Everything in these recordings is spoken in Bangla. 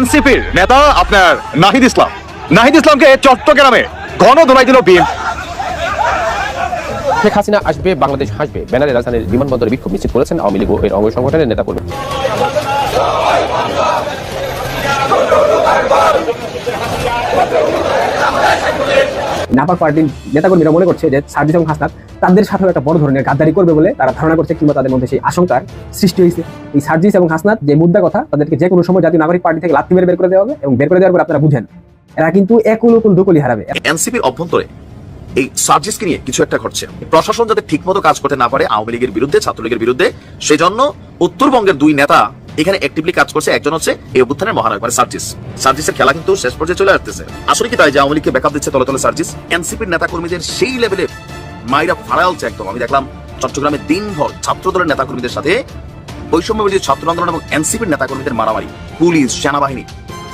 এনসিপির নেতা আপনার নাহিদ ইসলাম। নাহিদ ইসলামকে চট্টগ্রামে ঘন দোলাই দিল বিএম শেখ হাসিনা আসবে, বাংলাদেশ হাসবে। ব্যানারে রাজধানীর বিমানবন্দরে বিক্ষোভ মিছিল করেছেন আওয়ামী লীগ এর অঙ্গ সংগঠনের নেতা কর্মী। নাপাক পার্টির নেতাকর্মীরা মনে করছে যে সার্জিস এবং হাসনাত তাদের সাথেও একটা বড় ধরনের গাদ্দারি করবে বলে তারা ধারণা করছে কিংবা তাদের মধ্যে সেই আশঙ্কার সৃষ্টি হয়েছে। এই সার্জিস এবং হাসনাত যে মুদ্রা কথা, তাদেরকে যে কোনো সময় জাতীয় নাগরিক পার্টি থেকে লাত্তি মেরে বের করে দেওয়া হবে এবং বের করে দেওয়ার পর আপনারা বুঝেন। এরা কিন্তু একুল উকুল দুকুলি হারাবে। এনসিপির অভ্যন্তরে এই সার্জিসকে নিয়ে কিছু একটা ঘটছে। প্রশাসন যাতে ঠিকমতো কাজ করতে না পারে আওয়ামী লীগের বিরুদ্ধে, ছাত্রলীগের বিরুদ্ধে, সেজন্য উত্তরবঙ্গের দুই নেতা এখানে অ্যাক্টিভলি কাজ করছে একজন হচ্ছে এই অভ্যুত্থানের মহানায়ক মানে সার্জিস। সার্জিসের খেলা কিন্তু শেষ পর্যায়ে চলে আসতেছে। আসলে কি তাই যে আওয়ামী লীগকে ব্যাকআপ দিচ্ছে তলে তলে সার্জিস? এনসিপির নেতা কর্মীদের সেই লেভেলে মাইরা ফাড়ালছে একদম। আমি দেখলাম চট্টগ্রামে দিনভর ছাত্র দলের নেতা কর্মীদের সাথে বৈষম্য বিরোধী ছাত্র আন্দোলন এবং এনসিপির নেতা কর্মীদের মারামারি। পুলিশ, সেনাবাহিনী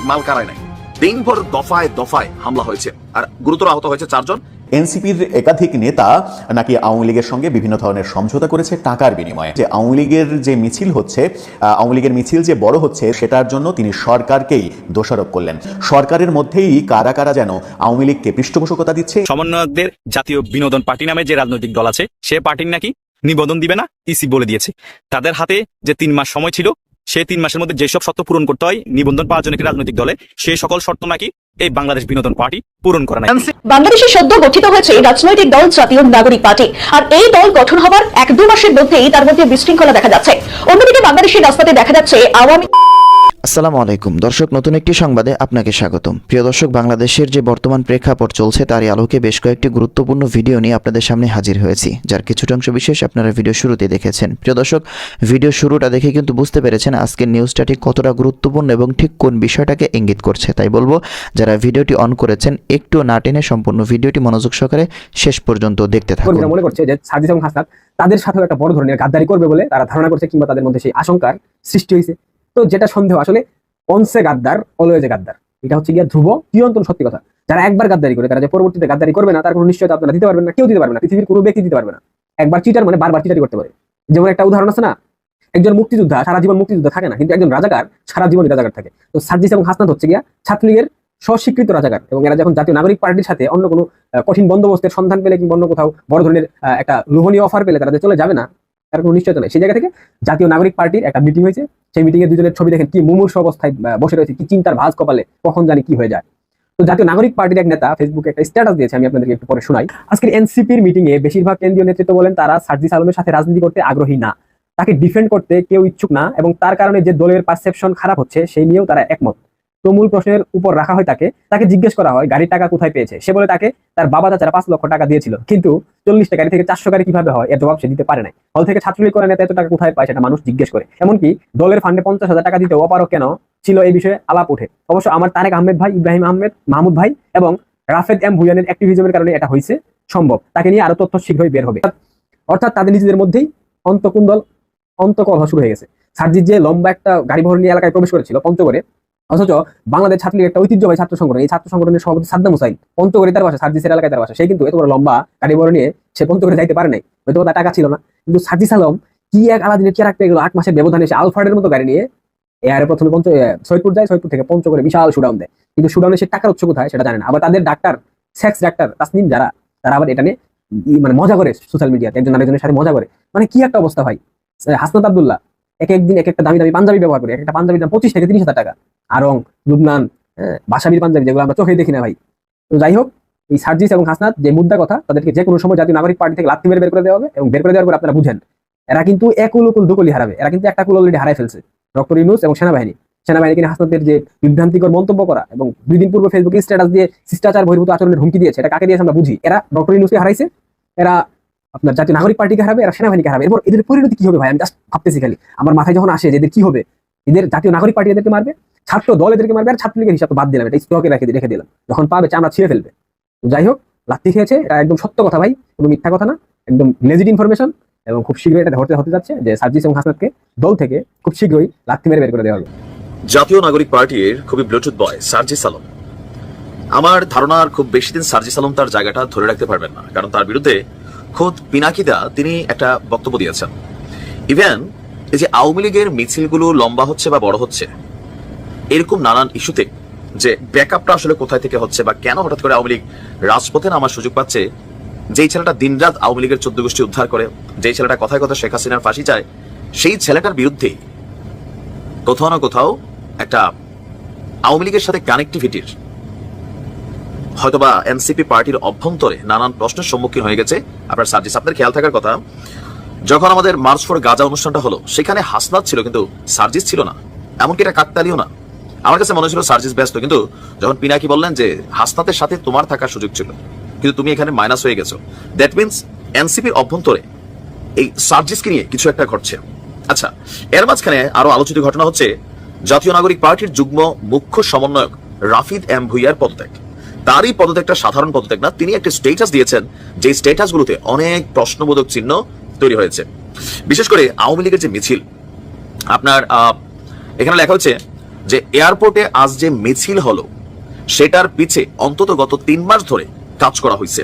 মাল কারায় নাই। দিনভর দফায় দফায় হামলা হয়েছে। আর গুরুতর আহত হয়েছে চারজন। এনসিপির একাধিক নেতা নাকি আওয়ামী লীগের সঙ্গে বিভিন্ন ধরনের সমঝোতা করেছে টাকার বিনিময়ে। যে আওয়ামী লীগের যে মিছিল হচ্ছে আওয়ামী লীগের মিছিল যে বড় হচ্ছে, সেটার জন্য তিনি সরকারকেই দোষারোপ করলেন। সরকারের মধ্যেই কারা কারা যেন আওয়ামী লীগকে পৃষ্ঠপোষকতা দিচ্ছে? সমন্বয়কদের জাতীয় বিনোদন পার্টি নামে যে রাজনৈতিক দল আছে, সে পার্টির নাকি নিবেদন দিবে না? ইসি বলে দিয়েছে। তাদের হাতে যে তিন মাস সময় ছিল সেই তিন মাসের মধ্যে যেসব শর্ত পূরণ করতে হয়, নিবন্ধন পাওয়ার জন্য রাজনৈতিক দলে সেই সকল শর্ত নাকি এই বাংলাদেশ বিনোদন পার্টি পূরণ করে বাংলাদেশের বাংলাদেশে সদ্য গঠিত হয়েছে রাজনৈতিক দল, জাতীয় নাগরিক পার্টি। আর এই দল গঠন হওয়ার এক দু মাসের মধ্যেই তার মধ্যে বিশৃঙ্খলা দেখা যাচ্ছে। অন্যদিকে বাংলাদেশের রাস্তাতে দেখা যাচ্ছে আওয়ামী আসসালামু আলাইকুম। দর্শক, নতুন একটি সংবাদে আপনাকে স্বাগতম। প্রিয় দর্শক, বাংলাদেশের যে বর্তমান প্রেক্ষাপট চলছে, তারই আলোকে বেশ কয়েকটি গুরুত্বপূর্ণ ভিডিও নিয়ে আপনাদের সামনে হাজির হয়েছি, যার কিছুটা অংশ বিশেষ আপনারা ভিডিও শুরুতে দেখেছেন। প্রিয় দর্শক, ভিডিও শুরুটা দেখে কিন্তু বুঝতে পেরেছেন আজকের নিউজটা ঠিক কতটা গুরুত্বপূর্ণ এবং ঠিক কোন বিষয়টাকে ইঙ্গিত করছে। তাই বলব, যারা ভিডিওটি অন করেছেন, একটু না টেনে সম্পূর্ণ ভিডিওটি মনোযোগ সহকারে শেষ পর্যন্ত দেখতে থাকুন। মনে করছে যে সার্জিস এবং হাসনাত, তাদের সাথেও একটা বড় ধরনের গাদ্দারি করবে বলে তারা ধারণা করছে কিংবা তাদের মধ্যে সেই আশঙ্কার সৃষ্টি হয়েছে। তো যেটা সন্দেহ, আসলে অনসে গাদ্দার, অলওয়েজে গাদ্দার। এটা হচ্ছে গিয়া ধ্রুব চিরন্তন সত্যি কথা। যারা একবার গাদ্দারি করে, তারা যে পরবর্তীতে গাদ্দারি করবে না, তার কোনো নিশ্চয়তা আপনারা দিতে পারবেন না, কেউ দিতে পারবে না, পৃথিবীর কোনো ব্যক্তি দিতে পারবে না। একবার চিটার মানে বারবার চিটারি করতে পারে। যেমন একটা উদাহরণ আছে না, একজন মুক্তিযোদ্ধা, সারা জীবন মুক্তিযোদ্ধা থাকে না, কিন্তু একজন রাজাকার, সারা জীবন রাজাকার থাকে। তো সার্জিস এবং হাসনাত হচ্ছে গিয়া ছাত্রলীগের স্বস্বীকৃত রাজাকার, এবং এরা যখন জাতীয় নাগরিক পার্টির সাথে অন্য কোনো কঠিন বন্দোবস্তের সন্ধান পেলে কিংবা অন্য কোথাও বড় ধরনের একটা লোভনীয় অফার পেলে তারা চলে যাবে না তার কোনো নিশ্চয়তা নেই। সেই জায়গা থেকে জাতীয় নাগরিক পার্টির একটা মিটিং হয়েছে। সেই মিটিং এ দুজনের ছবি দেখেন কি মুমূর্ষ অবস্থায় বসে রয়েছে, কি চিন্তার ভাজ কপালে, কখন জানি কি হয়ে যায়। তো জাতীয় নাগরিক পার্টির এক নেতা ফেসবুকে একটা স্ট্যাটাস দিয়েছে, আমি আপনাদেরকে একটু পরে শোনাই। আজকের এনসিপির মিটিং এ বেশিরভাগ কেন্দ্রীয় নেতৃত্ব বলেন তারা সার্জিস আলমের সাথে রাজনীতি করতে আগ্রহী না। তাকে ডিফেন্ড করতে কেউ ইচ্ছুক না এবং তার কারণে যে দলের পারসেপশন খারাপ হচ্ছে, সেই নিয়েও তারা একমত। তো মূল প্রশ্নের উপর রাখা হয় তাকে তাকে জিজ্ঞেস করা হয়, গাড়ির টাকা কোথায় পেয়েছে? সে বলে তাকে তার বাবা চাচারা পাঁচ লক্ষ টাকা দিয়েছিল। কিন্তু চল্লিশটা গাড়ি থেকে চারশো গাড়ি কীভাবে হয়? এর জবাব সে দিতে পারে নাই। দল থেকে ছাত্রলীগ করে নেতা এত টাকা কোথায় পায় সেটা মানুষ জিজ্ঞেস করে। এমনকি দলের ফান্ডে পঞ্চাশ হাজার টাকা দিতে অপারক কেন ছিল এই বিষয়ে আলাপ ওঠে। অবশ্য আমার তারেক আহমেদ ভাই, ইব্রাহিম আহমেদ, মাহমুদ ভাই এবং রাফেদ এম ভুয়ানের অ্যাক্টিভিজমের কারণে এটা হয়েছে সম্ভব। তাকে নিয়ে আরও তথ্য শীঘ্রই বের হবে। অর্থাৎ তাদের নিজেদের মধ্যেই অন্তকুন্দল, অন্তকলহ শুরু হয়ে গেছে। সার্জিৎ যে লম্বা একটা গাড়ি ভর নিয়ে এলাকায় প্রবেশ করেছিল পঞ্চগড়ে অথচ বাংলাদেশ ছাত্রলীগ একটা ঐতিহ্যবাহী ছাত্র সংগঠন এই ছাত্র সংগঠনের সভাপতি সাদ্দাম হুসাইন পঞ্চগড়ে তার বাসা সার্জিসের এলাকায় তার বাসা সে কিন্তু এত বড় লম্বা গাড়ি ভর নিয়ে সে পঞ্চগড়ে যাইতে পারে নাই। হয়তো তার টাকা ছিল না। কিন্তু সার্জিস আলম কি এক আলাদিনের চেয়ার রাখতে গেল আট মাসের ব্যবধানে এসে আলফার্ডের মতো গাড়ি নিয়ে এয়ারে প্রথমে পঞ্চ সৈয়দপুর যায় সৈয়দপুর থেকে পঞ্চগড়ে বিশাল শুডাউন দেয়। কিন্তু শুডাউনে সে টাকার উৎস কোথায় সেটা জানে না। আবার তাদের ডাক্তার সেক্স ডাক্তার তাসনিম যারা তারা আবার এটা নিয়ে মানে মজা করে সোশ্যাল মিডিয়াতে একজন আরেকজনের সাথে মজা করে। মানে কি একটা অবস্থা এ, হাসনাত আব্দুল্লাহ এক একদিন এক একটা দামি দামি পাঞ্জাবি ব্যবহার করে একটা পাঞ্জাবির দাম পঁচিশ থেকে তিরিশ হাজার টাকা। আরং, লুবনান বাসাবির পাঞ্জাবি যেগুলো আমরা চোখে দেখি না ভাই। তো যাই হোক, এই সার্জিস এবং হাসনাত যে মুদ্রা কথা, তাদেরকে যে কোনো সময় জাতীয় নাগরিক পার্টি থেকে লাত্তি মেরে বের করে দেওয়া হবে এবং বের করে দেওয়ার পর আপনারা বুঝেন, এরা কিন্তু একুল উকুল দুকুলি হারাবে। এরা কিন্তু একটা কুল অলরেডি হারাই ফেলছে। ডক্টর ইউনুস এবং সেনাবাহিনী। সেনাবাহিনীকে হাসনাতের যে বিভ্রান্তিকর মন্তব্য করা এবং দুই দিন পূর্বে ফেসবুকে স্ট্যাটাস দিয়ে শিষ্টাচার, বহির্ভূত আচরণের হুমকি দিয়েছে, এটা কাকে দিয়েছে আমরা বুঝি। এরা ডক্টর ইউনুসকে হারাইছে, এরা আপনার জাতীয় নাগরিক পার্টিকে হারাবে, এরা সেনাবাহিনীকে হারাবে। এরপর এদের পরিণতি কি হবে ভাই? আমি জাস্ট ভাবতেছি খালি। আমার মাথায় যখন আসে যে এদের কি হবে, এদের জাতীয় নাগরিক পার্টি এদেরকে মারবে ছাত্র দল এদেরকে মারবে আর ছাত্রলীগের হিসাব বাদ দিলাম, এটা স্টকে রেখে রেখে দিলাম। যখন পাবে চামড়া ছিঁড়ে ফেলবে। যাই হোক, লাত্তি খেয়েছে, এটা একদম সত্য কথা ভাই, কোনো মিথ্যা কথা না, একদম লেজিট ইনফরমেশন এবং খুব শীঘ্রই এটা হতে হতে যাচ্ছে যে সার্জিস এবং হাসনাতকে দল থেকে খুব শীঘ্রই লাত্তি মেরে বের করে দেওয়া হবে জাতীয় নাগরিক পার্টির খুবই ব্লুটুথ বয় সার্জিস আলম আমার ধারণার খুব বেশি দিন সার্জিস আলম তার জায়গাটা ধরে রাখতে পারবেন না, কারণ তার বিরুদ্ধে খোদ পিনাকিদা তিনি একটা বক্তব্য দিয়েছেন। ইভেন এই যে আওয়ামী লীগের মিছিলগুলো লম্বা হচ্ছে বা বড় হচ্ছে এরকম নানান ইস্যুতে যে ব্যাকআপটা আসলে কোথায় থেকে হচ্ছে বা কেন হঠাৎ করে আওয়ামী লীগ রাজপথে নামার সুযোগ পাচ্ছে, যেই ছেলেটা দিনরাত আওয়ামী লীগের চোদ্দ গোষ্ঠী উদ্ধার করে, যেই ছেলেটা কথায় কথা শেখ হাসিনার ফাঁসি চায়, সেই ছেলেটার বিরুদ্ধে কোথাও না কোথাও একটা আওয়ামী লীগের সাথে কানেক্টিভিটির হয়তোবা এনসিপি পার্টির অভ্যন্তরে নানান প্রশ্নের সম্মুখীন হয়ে গেছে। আপনার সার্জিস, আপনার খেয়াল থাকার কথা, যখন আমাদের মার্চ ফর গাজা অনুষ্ঠানটা হলো, সেখানে হাসনাত ছিল কিন্তু সার্জিস ছিল না, এমনকি এটা কাকতালিও না। আমার কাছে মনে ছিল সার্জিস ব্যস্ত, কিন্তু যখন পিনাকি বললেন যে হাসনাতের সাথে তোমার থাকার সুযোগ ছিল, কিন্তু তুমি এখানে মাইনাস হয়ে গেছো দ্যাট মিনস এনসিপির অভ্যন্তরে এই সার্জিসকে নিয়ে কিছু একটা ঘটছে। আচ্ছা এর মাঝখানে আরও আলোচিত ঘটনা হচ্ছে, জাতীয় নাগরিক পার্টির যুগ্ম মুখ্য সমন্বয়ক রাফিদ এম ভুইয়ার পদত্যাগ। তারই পদত্যাগটা সাধারণ পদত্যাগ না, তিনি একটা স্টেটাস দিয়েছেন, যে স্টেটাস গুলোতে অনেক প্রশ্নবোধক চিহ্ন তৈরি হয়েছে। বিশেষ করে আওয়ামী লীগের যে মিছিল, আপনার এখানে লেখা হচ্ছে যে এয়ারপোর্টে আজ যে মিছিল হলো, সেটার পিছে অন্তত গত তিন মাস ধরে কাজ করা হয়েছে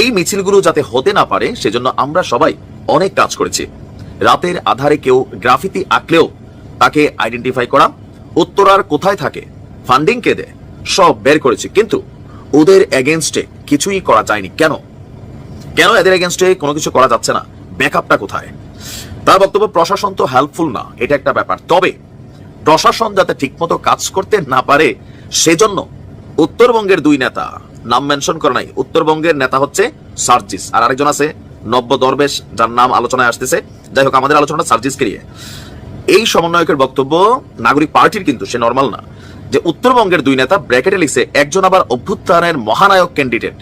এই মিছিলগুলো যাতে হতে না পারে, সেজন্য আমরা সবাই অনেক কাজ করেছি। রাতের আধারে কেউ গ্রাফিতি আঁকলেও তাকে আইডেন্টিফাই করা উত্তরার কোথায় থাকে, ফান্ডিং কে দেয়, সব বের করেছি। কিন্তু ওদের এগেনস্টে কিছুই করা যায়নি। কেন? কেন এদের এগেনস্টে কোনো কিছু করা যাচ্ছে না? ব্যাকআপটা কোথায়? তার বক্তব্য প্রশাসন তো হেল্পফুল না, এটা একটা ব্যাপার। তবে প্রশাসন যাতে ঠিকমতো কাজ করতে না পারে, সেজন্য উত্তরবঙ্গের দুই নেতা, নাম মেনশন করে নাই, উত্তরবঙ্গের নেতা হচ্ছে সার্জিস। আর আরেকজন আছে, নব্য দরবেশ, যার নাম আলোচনায় আসতেছে। যাই হোক, আমাদের আলোচনাটা সার্জিসকে নিয়ে। এই সমন্বয়কের বক্তব্য নাগরিক পার্টির কিন্তু, সে নর্মাল না। যে উত্তরবঙ্গের দুই নেতা, ব্র্যাকেটে লিখছে, একজন আবার অভ্যুত্থানের মহানায়ক ক্যান্ডিডেট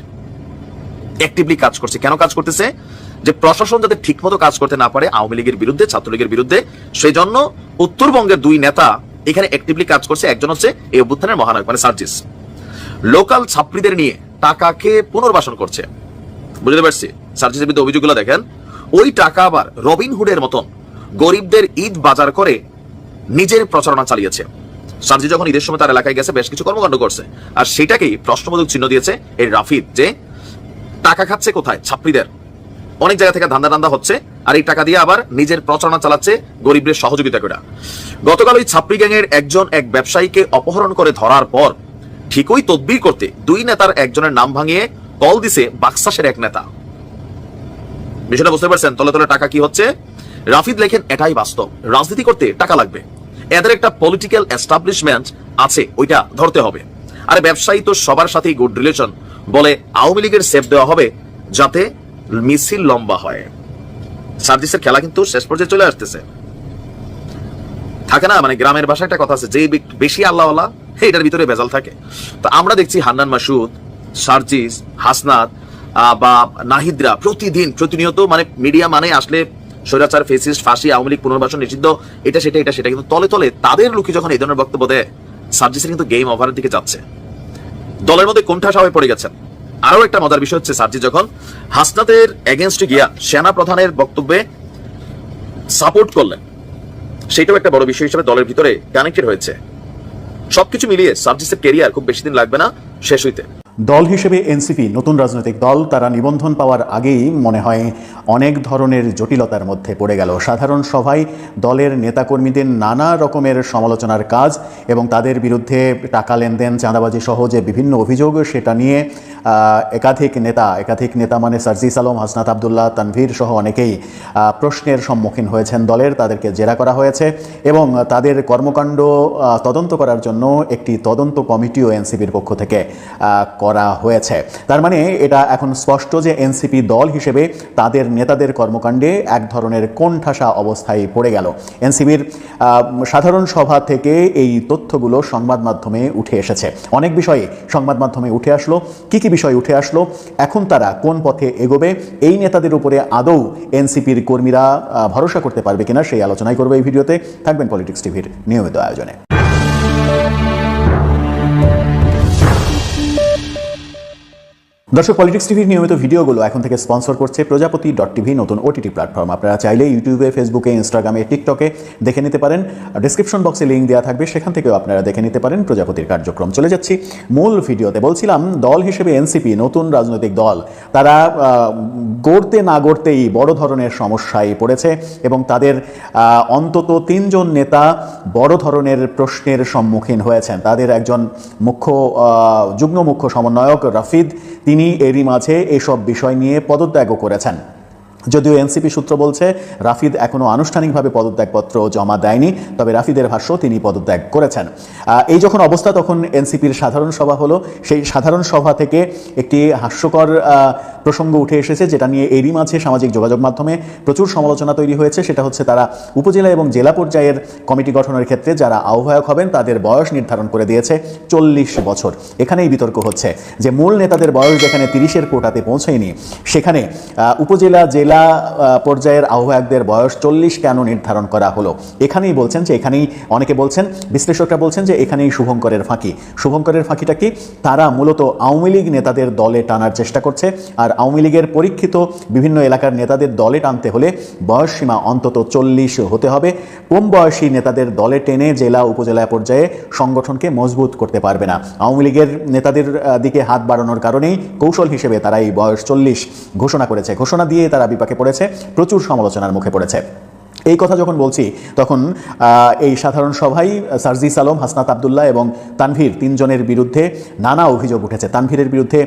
অ্যাক্টিভলি কাজ করছে। কেন কাজ করতেছে? যে প্রশাসন যাতে ঠিকমতো কাজ করতে না পারে আওয়ামী লীগের বিরুদ্ধে, ছাত্রলীগের বিরুদ্ধে সেই জন্য উত্তরবঙ্গের দুই নেতা এখানে অ্যাক্টিভলি কাজ করছে। একজন হচ্ছে এই অভ্যুত্থানের মহানায়ক মানে সার্জিস। লোকাল ছাত্রীদের নিয়ে টাকাকে পুনর্বাসন করছে। বুঝতে পারছি? সার্জিসের বিরুদ্ধে অভিযোগগুলো দেখেন। ওই টাকা আবার রবিন হুডের মতন গরিবদের ঈদ বাজার করে নিজের প্রচারণা চালিয়েছে। সার্জি যখন ঈদের সময় তার এলাকায় গেছে, বেশ কিছু কর্মকাণ্ড করছে। আর সেটাকেই প্রশ্নবোধক চিহ্ন দিয়েছে এই রাফিদ যে টাকা খাচ্ছে কোথায় ছাত্রীদের? অনেক জায়গা থেকে ধান্দা ধান্দা হচ্ছে, আর এই টাকা দিয়ে আবার নিজের প্রচারণা চালাচ্ছে গরিবদের সহযোগিতা করে। গতকাল ওই ছাত্রী গ্যাংয়ের একজন এক ব্যবসায়ীকে অপহরণ করে ধরার পর ঠিকই তদবির করতে দুই নেতার একজনের নাম ভাঙিয়ে কল দিছে বাক্সাসের এক নেতা। বিষয়টা বুঝতে পারছেন? তলে তলে টাকা কি হচ্ছে? রাফিদ লেখেন, এটাই বাস্তব। রাজনীতি করতে টাকা লাগবে। এদের একটা পলিটিক্যাল এস্টাবলিশমেন্ট আছে, ওইটা ধরতে হবে। আর ব্যবসায়ী তো সবার সাথেই গুড রিলেশন বলে আওয়ামী লীগের সেফ দেওয়া হবে যাতে মিছিল লম্বা হয়। সার্জিসের খেলা কিন্তু শেষ পর্যায়ে চলে আসতেছে। থাকে না? মানে গ্রামের ভাষায় একটা কথা আছে যে বেশি আল্লাহ আল্লাহ এটার ভিতরে বেজাল থাকে। তো আমরা দেখছি হান্নান মাসুদ, সার্জিস, হাসনাত বা নাহিদরা প্রতিদিন প্রতিনিয়ত মানে মিডিয়া মানে আসলে স্বৈরাচার, ফেসিস্ট, ফাঁসি, আওয়ামী লীগ পুনর্বাসন, নিষিদ্ধ, এটা সেটা এটা সেটা, কিন্তু তলে তলে তাদের লোকে যখন এই ধরনের বক্তব্য দেয়, সার্জিসের কিন্তু গেম ওভারের দিকে যাচ্ছে। দলের মধ্যে কোণঠাসা হয়ে পড়ে গেছেন। আরও একটা মজার বিষয় হচ্ছে সার্জি যখন হাসনাতের এগেনস্টে গিয়া সেনা প্রধানের বক্তব্যে সাপোর্ট করলেন, সেটাও একটা বড় বিষয় হিসেবে দলের ভিতরে কানেক্টেড হয়েছে। সবকিছু মিলিয়ে সার্জিসের কেরিয়ার খুব বেশি দিন লাগবে না, শেষ হইতে। দল হিসেবে এনসিপি, নতুন রাজনৈতিক দল, তারা নিবন্ধন পাওয়ার আগেই মনে হয় অনেক ধরনের জটিলতার মধ্যে পড়ে গেল। সাধারণ সভায় দলের নেতাকর্মীদের নানা রকমের সমালোচনার কাজ এবং তাদের বিরুদ্ধে টাকা লেনদেন, চাঁদাবাজি সহ যে বিভিন্ন অভিযোগ, সেটা নিয়ে একাধিক নেতা একাধিক নেতা মানে সার্জিস আলম হাসনাত আবদুল্লাহ, তানভীর সহ অনেকেই প্রশ্নের সম্মুখীন হয়েছেন দলের, তাদেরকে জেরা করা হয়েছে এবং তাদের কর্মকাণ্ড তদন্ত করার জন্য একটি তদন্ত কমিটিও এনসিপির পক্ষ থেকে করা হয়েছে। তার মানে এটা এখন স্পষ্ট যে এনসিপি দল হিসেবে তাদের নেতাদের কর্মকাণ্ডে এক ধরনের কোণঠাসা অবস্থায় পড়ে গেল। এনসিপির সাধারণ সভা থেকে এই তথ্যগুলো সংবাদ মাধ্যমে উঠে এসেছে। অনেক বিষয়ে সংবাদ মাধ্যমে উঠে আসলো। কি কি বিষয় উঠে আসলো? এখন তারা কোন পথে এগোবে? এই নেতাদের উপরে আদৌ এনসিপির কর্মীরা ভরসা করতে পারবে কিনা সেই আলোচনাই করবে এই ভিডিওতে। থাকবেন পলিটিক্স টিভির নিয়মিত আয়োজনে। দর্শক পলিটিক্স টিভির নিয়মিত ভিডিওগুলো এখন থেকে স্পন্সর করছে প্রজাপতি ডট টিভি নতুন ওটিটি প্ল্যাটফর্ম আপনারা চাইলে ইউটিউবে ফেসবুকে ইনস্টাগ্রামে টিকটকে দেখে নিতে পারেন। ডিসক্রিপশন বক্সে লিঙ্ক দেওয়া থাকবে, সেখান থেকেও আপনারা দেখে নিতে পারেন প্রজাপতির কার্যক্রম। চলে যাচ্ছি মূল ভিডিওতে। বলছিলাম, দল হিসেবে এনসিপি নতুন রাজনৈতিক দল, তারা গড়তে না গড়তেই বড় ধরনের সমস্যায় পড়েছে এবং তাদের অন্তত তিনজন নেতা বড় ধরনের প্রশ্নের সম্মুখীন হয়েছেন। তাদের একজন মুখ্য যুগ্ম মুখ্য সমন্বয়ক রাফিদ তিনি এরই মাঝে এসব বিষয় নিয়ে পদত্যাগও করেছেন। যদিও এনসিপি সূত্র বলছে, রাফিদ এখনও আনুষ্ঠানিকভাবে পদত্যাগপত্র জমা দেয়নি, তবে রাফিদের ভাষ্য তিনি পদত্যাগ করেছেন। এই যখন অবস্থা, তখন এনসিপির সাধারণ সভা হলো। সেই সাধারণ সভা থেকে একটি হাস্যকর প্রসঙ্গ উঠে এসেছে, যেটা নিয়ে এরই মাঝে সামাজিক যোগাযোগ মাধ্যমে প্রচুর সমালোচনা তৈরি হয়েছে। সেটা হচ্ছে তারা উপজেলা এবং জেলা পর্যায়ের কমিটি গঠনের ক্ষেত্রে যারা আহ্বায়ক হবেন, তাদের বয়স নির্ধারণ করে দিয়েছে চল্লিশ বছর। এখানেই বিতর্ক হচ্ছে যে, মূল নেতাদের বয়স যেখানে তিরিশের কোটাতে পৌঁছয়নি সেখানে উপজেলা, জেলা আহ, পর্যায়ের আহ্বায়কদের বয়স চল্লিশ কেন নির্ধারণ করা হলো? এখানেই বলছেন যে এখানেই অনেকে বলছেন বিশ্লেষকরা বলছেন যে এখানেই শুভঙ্করের ফাঁকি। শুভঙ্করের ফাঁকিটা কি? তারা মূলত আওয়ামী লীগ নেতাদের দলে টানার চেষ্টা করছে আর আওয়ামী লীগের পরীক্ষিত বিভিন্ন এলাকার নেতাদের দলে টানতে হলে বয়সসীমা অন্তত চল্লিশ হতে হবে। কম বয়সী নেতাদের দলে টেনে জেলা উপজেলা পর্যায়ে সংগঠনকে মজবুত করতে পারবে না। আওয়ামী লীগের নেতাদের দিকে হাত বাড়ানোর কারণেই কৌশল হিসেবে তারা এই বয়স চল্লিশ ঘোষণা করেছে। ঘোষণা দিয়ে তারা বিপাকে পড়েছে প্রচুর সমালোচনার মুখে পড়েছে। এই কথা যখন বলছি তখন এই সাধারণ সভায় সার্জিস আলম হাসনাত আবদুল্লাহ এবং তানভীর তিনজনের বিরুদ্ধে নানা অভিযোগ উঠেছে। তানভীরের বিরুদ্ধে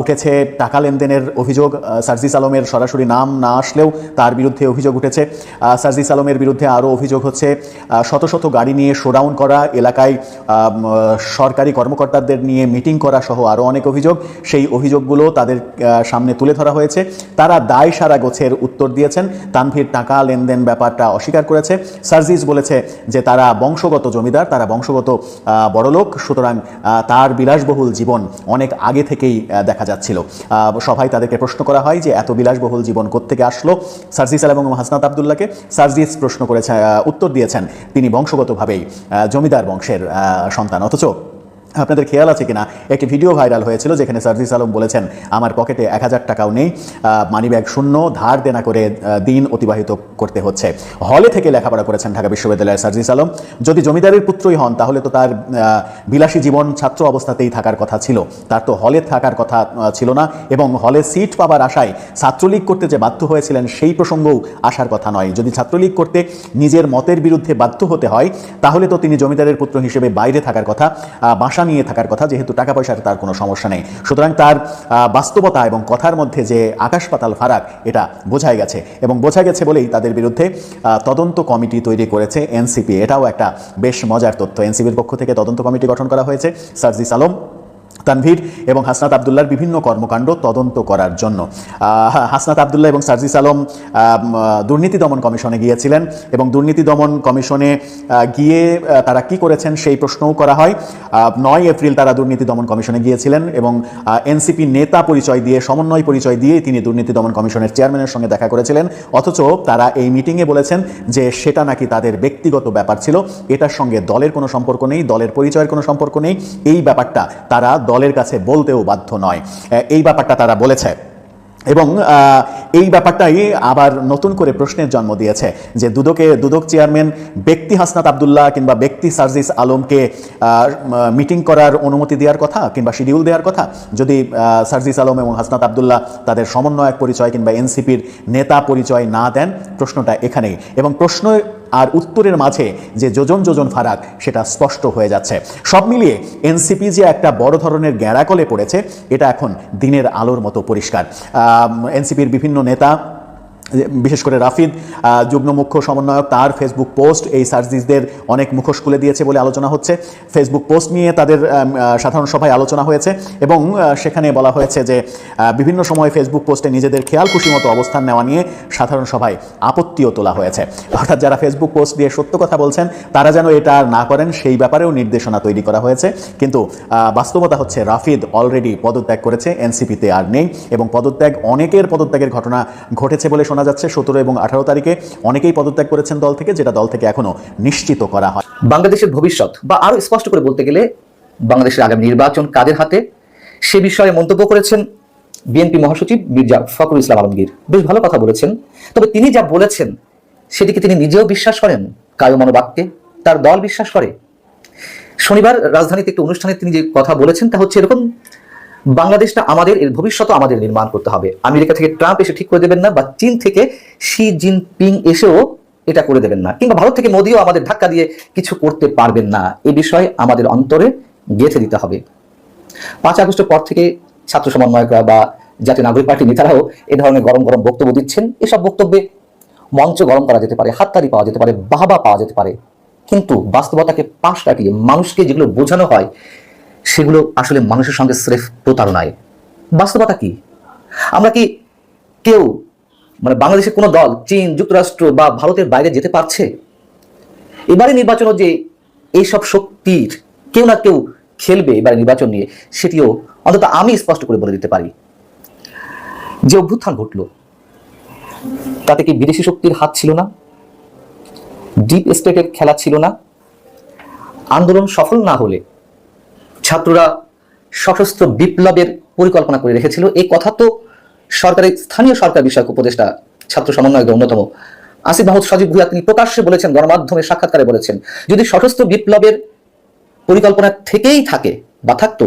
উঠেছে টাকা লেনদেনের অভিযোগ আহ, সার্জিস আলমের সরাসরি নাম না আসলেও তার বিরুদ্ধে অভিযোগ উঠেছে। আহ, সার্জিস আলমের বিরুদ্ধে আরও অভিযোগ হচ্ছে শত শত গাড়ি নিয়ে শোডাউন করা এলাকায় সরকারি কর্মকর্তাদের নিয়ে মিটিং করা সহ আরও অনেক অভিযোগ। সেই অভিযোগগুলো তাদের সামনে তুলে ধরা হয়েছে। তারা দায় সারা গোছের উত্তর দিয়েছেন। তানভীর টাকা লেনদেন ব্যাপারটা অস্বীকার করেছে। সার্জিস বলেছে যে তারা বংশগত জমিদার, তারা বংশগত বড়লোক। সুতরাং তার বিলাসবহুল জীবন অনেক আগে থেকেই দেখা যাচ্ছিল। সভায় তাদেরকে প্রশ্ন করা হয় যে এত বিলাসবহুল জীবন কোত্থেকে আসলো? সার্জিস আলম হাসনাত আবদুল্লাহকে সার্জিস প্রশ্ন করেছে উত্তর দিয়েছেন। তিনি বংশগতভাবেই জমিদার বংশের সন্তান। অথচ আপনাদের খেয়াল আছে কিনা? একটি ভিডিও ভাইরাল হয়েছিল যেখানে সার্জিস আলম বলেছেন, আমার পকেটে এক হাজার টাকাও নেই মানি ব্যাগ শূন্য, ধার দেনা করে দিন অতিবাহিত করতে হচ্ছে। হলে থেকে লেখাপড়া করেছেন ঢাকা বিশ্ববিদ্যালয়ের সার্জিস আলম। যদি জমিদারের পুত্রই হন, তাহলে তো তার বিলাসী জীবন ছাত্র অবস্থাতেই থাকার কথা ছিল। তার তো হলে থাকার কথা ছিল না এবং হলে সিট পাবার আশায় ছাত্রলীগ করতে যে বাধ্য হয়েছিলেন, সেই প্রসঙ্গও আসার কথা নয়। যদি ছাত্রলীগ করতে নিজের মতের বিরুদ্ধে বাধ্য হতে হয়, তাহলে তো তিনি জমিদারের পুত্র হিসেবে বাইরে থাকার কথা। বাসা নিয়ে থাকার কথা, যেহেতু টাকা পয়সার তার কোনো সমস্যা নেই। সুতরাং তার বাস্তবতা এবং কথার মধ্যে যে আকাশ পাতাল ফারাক, এটা বোঝাই গেছে। এবং বোঝা গেছে বলেই তাদের বিরুদ্ধে তদন্ত কমিটি তৈরি করেছে এনসিপি। এটাও একটা বেশ মজার তথ্য। এনসিপির পক্ষ থেকে তদন্ত কমিটি গঠন করা হয়েছে। সার্জিস আলম তানভীর এবং হাসনাত আবদুল্লার বিভিন্ন কর্মকাণ্ড তদন্ত করার জন্য। হাসনাত আবদুল্লাহ এবং সার্জিস আলম দুর্নীতি দমন কমিশনে গিয়েছিলেন এবং দুর্নীতি দমন কমিশনে গিয়ে তারা কি করেছেন সেই প্রশ্নও করা হয়। নয় এপ্রিল তারা দুর্নীতি দমন কমিশনে গিয়েছিলেন এবং এনসিপি নেতা পরিচয় দিয়ে, সমন্বয় পরিচয় দিয়ে তিনি দুর্নীতি দমন কমিশনের চেয়ারম্যানের সঙ্গে দেখা করেছিলেন। অথচ তারা এই মিটিংয়ে বলেছেন যে সেটা নাকি তাদের ব্যক্তিগত ব্যাপার ছিল। এটার সঙ্গে দলের কোনো সম্পর্ক নেই, দলের পরিচয়ের কোনো সম্পর্ক নেই। এই ব্যাপারটা তারা দলের কাছে বলতেও বাধ্য নয়। এই ব্যাপারটা তারা বলেছে। এবং এই ব্যাপারটাই আবার নতুন করে প্রশ্নের জন্ম দিয়েছে যে দুদকে, দুদক চেয়ারম্যান ব্যক্তি হাসনাত আবদুল্লাহ কিংবা ব্যক্তি সার্জিস আলমকে মিটিং করার অনুমতি দেওয়ার কথা কিংবা শিডিউল দেওয়ার কথা, যদি সার্জিস আলম এবং হাসনাত আবদুল্লাহ তাদের সমন্বয়ক পরিচয় কিংবা এনসিপির নেতা পরিচয় না দেন, প্রশ্নটা এখানেই। এবং প্রশ্ন আর উত্তরের মাঝে যে যোজন যোজন ফারাক, সেটা স্পষ্ট হয়ে যাচ্ছে। সব মিলিয়ে এনসিপি যে একটা বড় ধরনের গ্যাড়াকলে পড়েছে, এটা এখন দিনের আলোর মতো পরিষ্কার। এনসিপির বিভিন্ন নেতা বিশেষ করে রাফিদ যুগ্ম মুখ্য সমন্বয়ক, তার ফেসবুক পোস্ট এই সার্জিসদের অনেক মুখোশ খুলে দিয়েছে বলে আলোচনা হচ্ছে। ফেসবুক পোস্ট নিয়ে তাদের সাধারণ সভায় আলোচনা হয়েছে এবং সেখানে বলা হয়েছে যে বিভিন্ন সময় ফেসবুক পোস্টে নিজেদের খেয়াল খুশি মতো অবস্থান নেওয়া নিয়ে সাধারণ সভায় আপত্তিও তোলা হয়েছে। অর্থাৎ যারা ফেসবুক পোস্ট দিয়ে সত্য কথা বলছেন, তারা যেন এটা আর না করেন, সেই ব্যাপারেও নির্দেশনা তৈরি করা হয়েছে। কিন্তু বাস্তবতা হচ্ছে রাফিদ অলরেডি পদত্যাগ করেছে এনসিপিতে আর নেই এবং পদত্যাগ, অনেকের পদত্যাগের ঘটনা ঘটেছে বলে শোনা যাচ্ছে, সতেরো এবং আঠারো তারিখে অনেকেই পদত্যাগ করেছেন দল থেকে, যেটা দল থেকে এখনও নিশ্চিত করা হয়। বাংলাদেশের ভবিষ্যৎ, বা আরও স্পষ্ট করে বলতে গেলে, বাংলাদেশের আগামী নির্বাচন কাদের হাতে? সে বিষয়ে মন্তব্য করেছেন বিএনপি মহাসচিব মির্জা ফখরুল ইসলাম আলমগীর। বেশ ভালো কথা বলেছেন। তবে তিনি যা বলেছেন, সেদিকে তিনি নিজেও বিশ্বাস করেন? কায়ো মনোবাক্যে তার দল বিশ্বাস করে? শনিবার রাজধানীতে একটি অনুষ্ঠানে তিনি যে কথা বলেছেন, তা হচ্ছে এরকম বাংলাদেশটা আমাদের, এর ভবিষ্যৎ আমাদের নির্মাণ করতে হবে। আমেরিকা থেকে ট্রাম্প এসে ঠিক করে দেবেন না, বা চীন থেকে শি জিনপিং এসেও এটা করে দেবেন না। কিংবা ভারত থেকে মোদিও আমাদের ধাক্কা দিয়ে কিছু করতে পারবেন না। এ বিষয়ে আমাদের অন্তরে গেঁথে দিতে হবে। পাঁচ আগস্টের পর থেকে ছাত্র সমন্বয়করা বা জাতীয় নাগরিক পার্টির নেতারাও এ ধরনের গরম গরম বক্তব্য দিচ্ছেন। এসব বক্তব্যে মঞ্চ গরম করা যেতে পারে, হাততালি পাওয়া যেতে পারে, বাহবা পাওয়া যেতে পারে। কিন্তু বাস্তবতাকে পাশ কাটিয়ে মানুষকে যেগুলো বোঝানো হয় সেগুলো আসলে মানুষের সঙ্গে স্রেফ প্রতারণায় বাস্তবতা কি? আমরা কি কেউ মানে বাংলাদেশের কোনো দল, চীন, যুক্তরাষ্ট্র বা ভারতের বাইরে যেতে পারছে? এবারে নির্বাচনও যে এইসব শক্তির কেউ না কেউ খেলবে এবারে নির্বাচন নিয়ে, সেটিও অন্তত আমি স্পষ্ট করে বলে দিতে পারি। যে অভ্যুত্থান ঘটল, তাতে কি বিদেশি শক্তির হাত ছিল না? ডিপ স্টেটের খেলা ছিল না? আন্দোলন সফল না হলে ছাত্ররা সশস্ত্র বিপ্লবের পরিকল্পনা করে রেখেছিল। এই কথা তো সরকারের, স্থানীয় সরকার বিষয়ক উপদেষ্টা ছাত্র সমন্বয়ের অন্যতম আসিফ মাহমুদ সজীব ভুইয়া, তিনি প্রকাশ্যে বলেছেন, গণমাধ্যমে সাক্ষাৎকারে বলেছেন, যদি সশস্ত্র বিপ্লবের পরিকল্পনা থেকেই থাকে বা থাকতো,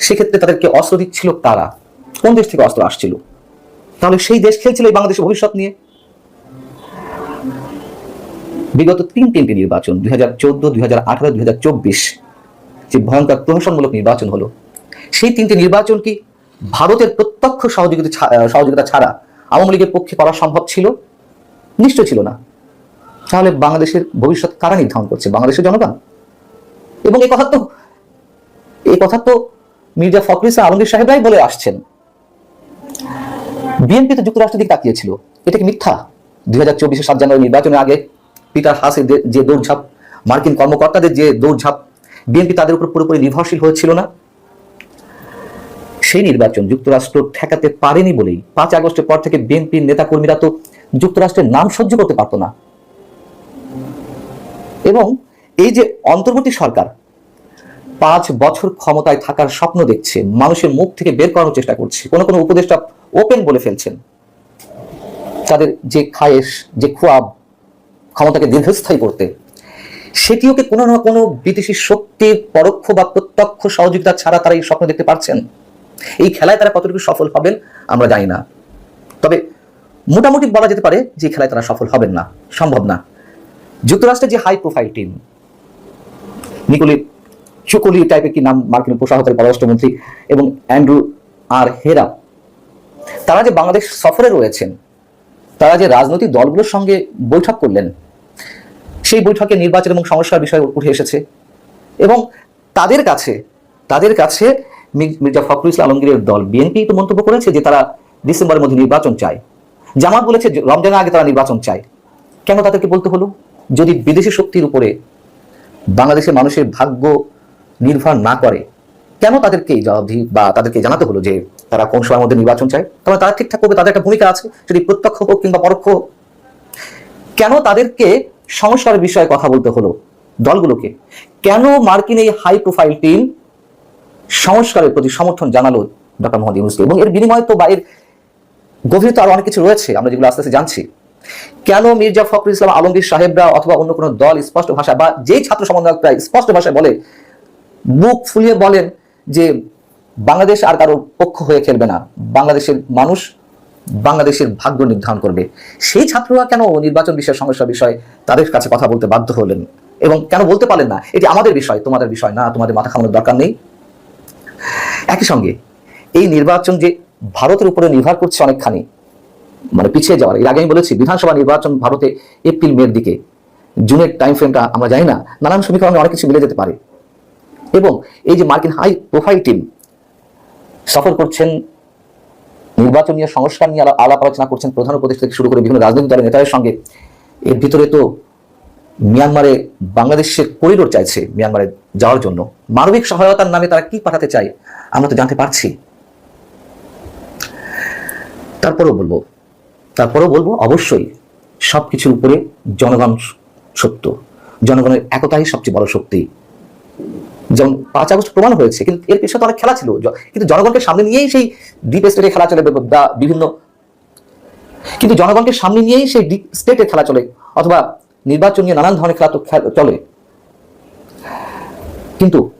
সেক্ষেত্রে তাদেরকে অস্ত্র দিচ্ছিল তারা কোন দেশ থেকে অস্ত্র আসছিল? তাহলে সেই দেশ খেলছিল এই বাংলাদেশের ভবিষ্যৎ নিয়ে। বিগত তিন তিনটি নির্বাচন, দুই হাজার চোদ্দ, দুই হাজার আঠারো, দুই হাজার চব্বিশ যে ভয়ঙ্কর প্রহসনমূলক নির্বাচন হলো, সেই তিনটি নির্বাচন কি ভারতের প্রত্যক্ষ সহযোগিতা সহযোগিতা ছাড়া আওয়ামী লীগের পক্ষে করা সম্ভব ছিল? নিশ্চয় ছিল না। তাহলে বাংলাদেশের ভবিষ্যৎ কারা নির্ধারণ করছে? বাংলাদেশের জনগণ? এবং এই কথা তো এই কথা তো মির্জা ফখরুল আলমগীর সাহেবরাই বলে আসছেন। বিএনপি তো যুক্তরাষ্ট্রের দিকে তাকিয়েছিল। এটা কি মিথ্যা? দুই হাজার চব্বিশে সাত জানুয়ারি নির্বাচনের আগে পিটার হাসের যে দৌড়ঝাঁপ, মার্কিন কর্মকর্তাদের যে দৌড়ঝাঁপ বিএনপি তাদের উপর পুরোপুরি নির্ভরশীল হয়েছিল না। সেই নির্বাচন যুক্তরাষ্ট্র ঠেকাতে পারেনি বলেই পাঁচ আগস্টের পর থেকে বিএনপির নেতাকর্মীরা তো যুক্তরাষ্ট্রের নাম সহ্য করতে পারতো না। এবং এই যে অন্তর্বর্তী সরকার পাঁচ বছর ক্ষমতায় থাকার স্বপ্ন দেখছে, মানুষের মুখ থেকে বের করানোর চেষ্টা করছে, কোনো কোনো উপদেষ্টা ওপেন বলে ফেলছেন। তাদের যে খায়েশ, যে খোয়াব ক্ষমতাকে দীর্ঘস্থায়ী করতে সেটিও কি কোনো না কোনো বিদেশি শক্তির পরোক্ষ বা প্রত্যক্ষ সহযোগিতা ছাড়া তারা এই স্বপ্ন দেখতে পারছেন। এই খেলায় তারা কতটুকু সফল হবেন, আমরা জানি না। তবে মোটামুটি বলা যেতে পারে যে খেলায় তারা সফল হবেন না, সম্ভব না। যুক্তরাষ্ট্রের যে হাই প্রোফাইল টিম নিকোলি চুকলি টাইপের কি নাম, মার্কিন উপসহকারী পররাষ্ট্রমন্ত্রী এবং অ্যান্ড্রু আর হেরা, তারা যে বাংলাদেশ সফরে রয়েছেন, তারা যে রাজনৈতিক দলগুলোর সঙ্গে বৈঠক করলেন সেই বৈঠকে নির্বাচন এবং সংস্কার বিষয় উঠে এসেছে। এবং তাদের কাছে তাদের কাছে মির্জা ফখরুল ইসলাম আলমগীরের দল, বিএনপি তো মন্তব্য করেছে যে তারা ডিসেম্বরের মধ্যে নির্বাচন চায়। জামাত বলেছে রমজানের আগে তারা নির্বাচন চায়। কেন তাদেরকে বলতে হলো? যদি বিদেশি শক্তির উপরে বাংলাদেশের মানুষের ভাগ্য নির্ভর না করে, কেন তাদেরকে এই জবাবদিহি বা তাদেরকে জানাতে হলো যে তারা কোন সময়ের মধ্যে নির্বাচন চায়? তাহলে তারা ঠিকঠাক করবে, তাদের একটা ভূমিকা আছে। যদি প্রত্যক্ষ হোক কিংবা পরোক্ষ হোক, কেন তাদেরকে সংস্কারের বিষয়ে কথা বলতে হলো দলগুলোকে। কেন মার্কিন এই হাই প্রোফাইল টিম সংস্কারের প্রতি সমর্থন জানালো ডক্টর মোহাম্মদ ইউনুসকে? এবং এর বিনিময়ে তো বা এর গভীরতা আরও অনেক কিছু রয়েছে, আমরা যেগুলো আস্তে আস্তে জানছি। কেন মির্জা ফখরুল ইসলাম আলমগীর সাহেবরা অথবা অন্য কোনো দল স্পষ্ট ভাষা বা যেই ছাত্র সমন্বয়করা স্পষ্ট ভাষায় বলে, মুখ ফুলিয়ে বলেন যে বাংলাদেশ আর কারও পক্ষ হয়ে খেলবে না। বাংলাদেশের মানুষ বাংলাদেশের ভাগ্য নির্ধারণ করবে। সেই ছাত্ররা কেন নির্বাচন বিষয় সমস্যা বিষয় তাদের কাছে কথা বলতে বাধ্য হলেন? এবং কেন বলতে পারলেন না? এটি আমাদের বিষয়, তোমাদের বিষয় না, তোমাদের মাথা খামানোর দরকার নেই। একই সঙ্গে, এই নির্বাচন যে ভারতের উপরে নির্ভর করছে অনেকখানি মানে পিছিয়ে যাওয়ার, এর আগে আমি বলেছি, বিধানসভা নির্বাচন ভারতে এপ্রিল, মের দিকে, জুনের টাইম ফ্রেমটা আমরা জানি না, নানান সমীকরণে অনেক কিছু মিলে যেতে পারে। এবং এই যে মার্কিন হাই প্রোফাইল টিম সফর করছেন নির্বাচন নিয়ে সংস্কার নিয়ে আলাপ আলোচনা করছেন প্রধান উপদেষ্টা থেকে শুরু করে বিভিন্ন রাজনৈতিক দলের নেতাদের সঙ্গে। এর ভিতরে তো মিয়ানমারে বাংলাদেশের করিডোর চাইছে মিয়ানমারে যাওয়ার জন্য। মানবিক সহায়তার নামে তারা কি পাঠাতে চায়, আমরা তো জানতে পারছি। তারপরেও বলব তারপরেও বলব, অবশ্যই সবকিছুর উপরে জনগণ সত্য। জনগণের একতাই সবচেয়ে বড় শক্তি। যেমন পাঁচ আগস্ট প্রমাণ হয়েছে, কিন্তু এর পিছনে তো অনেক খেলা ছিল। কিন্তু জনগণকে সামনে নিয়েই সেই ডিপ স্টেটে খেলা চলে, বা- বিভিন্ন কিন্তু জনগণকে সামনে নিয়েই সেই ডিপ স্টেটে খেলা চলে, অথবা নির্বাচন নিয়ে নানান ধরনের খেলা তো চলে। কিন্তু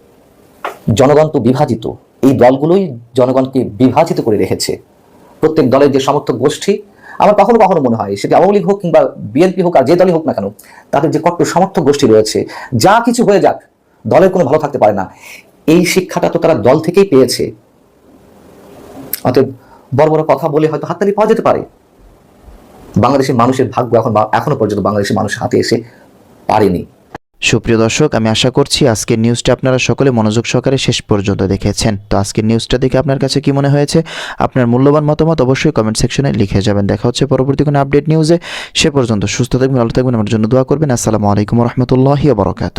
জনগণ তো বিভাজিত। এই দলগুলোই জনগণকে বিভাজিত করে রেখেছে। প্রত্যেক দলের যে সমর্থক গোষ্ঠী, আমার কখনো কখনো মনে হয়, সেটা আওয়ামী লীগ হোক কিংবা বিএনপি হোক আর যে দলই হোক না কেন, তাদের যে কট্টর সমর্থক গোষ্ঠী রয়েছে, যা কিছু হয়ে যাক দলের কোনো ভালো থাকতে পারে না। এই শিক্ষাটা তো তারা দল থেকেই পেয়েছে। অতএব বড় বড় কথা বলে হয়তো হাততালি পাওয়া যেতে পারে। বাংলাদেশের মানুষের ভাগ্য এখন এখনও পর্যন্ত বাংলাদেশের মানুষের হাতে এসে পারেনি। সুপ্রিয় দর্শক, আমি আশা করছি আজকের নিউজটা আপনারা সকলে মনোযোগ সহকারে শেষ পর্যন্ত দেখেছেন। তো আজকের নিউজটা দেখে আপনার কাছে কি মনে হয়েছে? আপনার মূল্যবান মতামত অবশ্যই কমেন্ট সেকশনে লিখে যাবেন। দেখা হচ্ছে পরবর্তী কোনো আপডেট নিউজে। সে পর্যন্ত সুস্থ থাকবেন, ভালো থাকবেন। আমার জন্য দোয়া করবেন। আসসালামু আলাইকুম রহমতুল্লাহি বরকাত